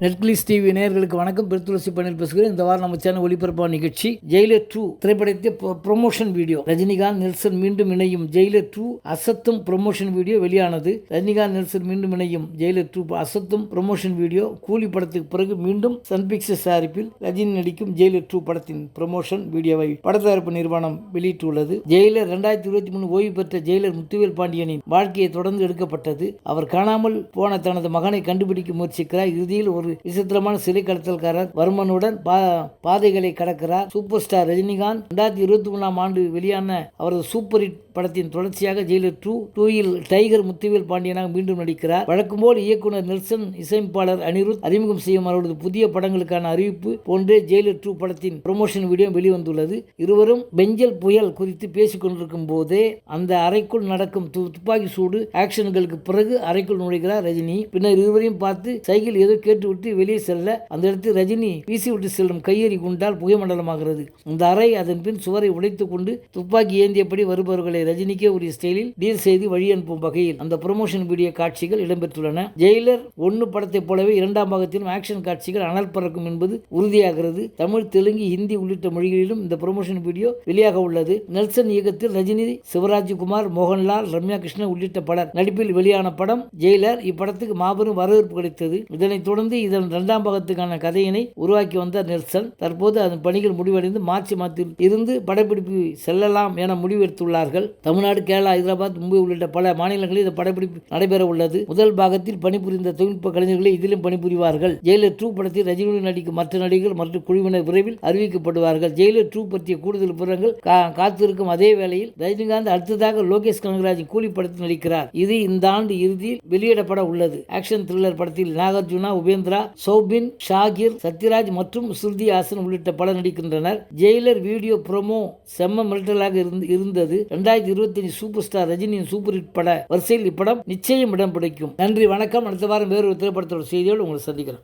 Netflix TV நேயர்களுக்கு வணக்கம். பெருத்துளசி பணியில் பேசுகிறேன். இந்த வாரம் நம்ம சேனல் ஒளிபரப்பான நிகழ்ச்சி ஜெயிலர் டூ திரைப்படத்தை ப்ரொமோஷன் வீடியோ ரஜினிகாந்த் நெல்சன் மீண்டும் இணையும் ஜெயிலர் டூ அசத்தும் ப்ரொமோஷன் வீடியோ வெளியானது. ரஜினிகாந்த் நெல்சன் மீண்டும் இணையும் ஜெயிலர் டூ அசத்தும் ப்ரொமோஷன் வீடியோ கூலி படத்துக்கு பிறகு மீண்டும் சன் பிக்சர்ஸ் தயாரிப்பில் ரஜினி நடிக்கும் ஜெயிலர் டூ படத்தின் ப்ரொமோஷன் வீடியோவை படத்தயாரிப்பு நிறுவனம் வெளியிட்டுள்ளது. ஜெயிலர் ரெண்டாயிரத்தி இருபத்தி மூணு ஓய்வு பெற்ற ஜெயிலர் முத்துவேல் பாண்டியனின் வாழ்க்கையை தொடர்ந்து எடுக்கப்பட்டது. அவர் காணாமல் போன தனது மகனை கண்டுபிடிக்க முயற்சிக்கிறார். இறுதியில் ஒரு விசித்திரமான சிறை கடத்தல்காரர் வர்மனுடன் பா- பாதைகளை கடக்கிறார். சூப்பர் ஸ்டார் ரஜினிகாந்த் ரெண்டாயிரத்தி இருபத்தி மூணாம் ஆண்டு வெளியான அவரது சூப்பர் ஹிட் படத்தின் தொடர்ச்சியாக ஜெயிலர் டூ டூயில் டைகர் முத்துவேல் பாண்டியனாக மீண்டும் நடிக்கிறார். வழக்கம்போல் இயக்குனர் நெல்சன் இசையமைப்பாளர் அனிருத் அறிமுகம் செய்யும் அவரது புதிய படங்களுக்கான அறிவிப்பு போன்றே ஜெயிலர் டூ படத்தின் ப்ரொமோஷன் வீடியோ வெளிவந்துள்ளது. இருவரும் பெஞ்சல் புயல் குறித்து பேசிக் கொண்டிருக்கும் போதே அந்த அறைக்குள் நடக்கும் துப்பாக்கி சூடு ஆக்ஷன்களுக்கு பிறகு அறைக்குள் நுழைகிறார் ரஜினி. பின்னர் இருவரையும் பார்த்து சைக்கிள் ஏதோ விட்டு வெளியே செல்ல அந்த இடத்தில் ரஜினி வீசிவிட்டு செல்லும் கையெறி குண்டால் புகைமண்டலமாகிறது. அந்த அறை அதன் பின் சுவரை உடைத்துக் கொண்டு துப்பாக்கி ஏந்தியபடி வருபவர்களை ரஜினிக்கே உரிய ஸ்டைலில் டீல் செய்து வழி அனுப்பும் வகையில் அந்த ப்ரொமோஷன் வீடியோ காட்சிகள் இடம்பெற்றுள்ளன. ஜெயிலர் ஒன்று படத்தைப் போலவே இரண்டாம் பாகத்திலும் ஆக்ஷன் காட்சிகள் அனல் பறக்கும் என்பது உறுதியாகிறது. தமிழ் தெலுங்கு ஹிந்தி உள்ளிட்ட மொழிகளிலும் இந்த ப்ரொமோஷன் வீடியோ வெளியாக உள்ளது. நெல்சன் இயக்கத்தில் ரஜினி சிவராஜ்குமார் மோகன்லால் ரம்யா கிருஷ்ணன் உள்ளிட்ட பலர் நடிப்பில் வெளியான படம் ஜெயிலர் இப்படத்துக்கு மாபெரும் வரவேற்பு கிடைத்தது. இதனைத் தொடர்ந்து இதன் இரண்டாம் பாகத்துக்கான கதையினை உருவாக்கி வந்த நெல்சன் தற்போது அதன் பணிகள் முடிவடைந்து மார்ச் மாதத்தில் இருந்து படப்பிடிப்பு செல்லலாம் என முடிவெடுத்துள்ளார்கள். தமிழ்நாடு கேரளா ஹைதராபாத் மும்பை உள்ளிட்ட பல மாநிலங்களில் இந்த படப்பிடிப்பு நடைபெற உள்ளது. முதல் பாகத்தில் பணிபுரிந்த தொழில்நுட்ப கலைஞர்களை இதிலும் பணிபுரிவார்கள். ஜெயிலர் டூ படத்தில் ரஜினியுடன் நடிக்கும் மற்ற நடிகர்கள் மற்றும் குழுவினர் விரைவில் அறிவிக்கப்படுவார்கள். ஜெயிலர் டூ பற்றிய கூடுதல் விவரங்கள் காத்திருக்கும் அதே வேளையில் ரஜினிகாந்த் அடுத்ததாக லோகேஷ் கனகராஜின் கூலி படத்தில் நடிக்கிறார். இது இந்த ஆண்டு இறுதியில் வெளியிடப்பட உள்ளது. ஆக்ஷன் த்ரில்லர் படத்தில் நாகார்ஜுனா உபேந்திரா சௌபின் ஷாகிர் சத்யராஜ் மற்றும் ஸ்ருதி ஹாசன் உள்ளிட்ட பலர் நடிக்கின்றனர். ஜெயிலர் வீடியோ ப்ரோமோ செம்ம மிரட்டலாக இருந்து- இருந்தது. ரெண்டாயிரத்தி இருபத்தஞ்சு சூப்பர் ஸ்டார் ரஜினியின் சூப்பர் ஹிட் பட வரிசையில் இப்படம் நிச்சயம் இடம் பிடிக்கும். நன்றி வணக்கம். அடுத்த வாரம் வேறு ஒரு திரைப்படத்தோட செய்தியோடு உங்களை சந்திக்கிறேன்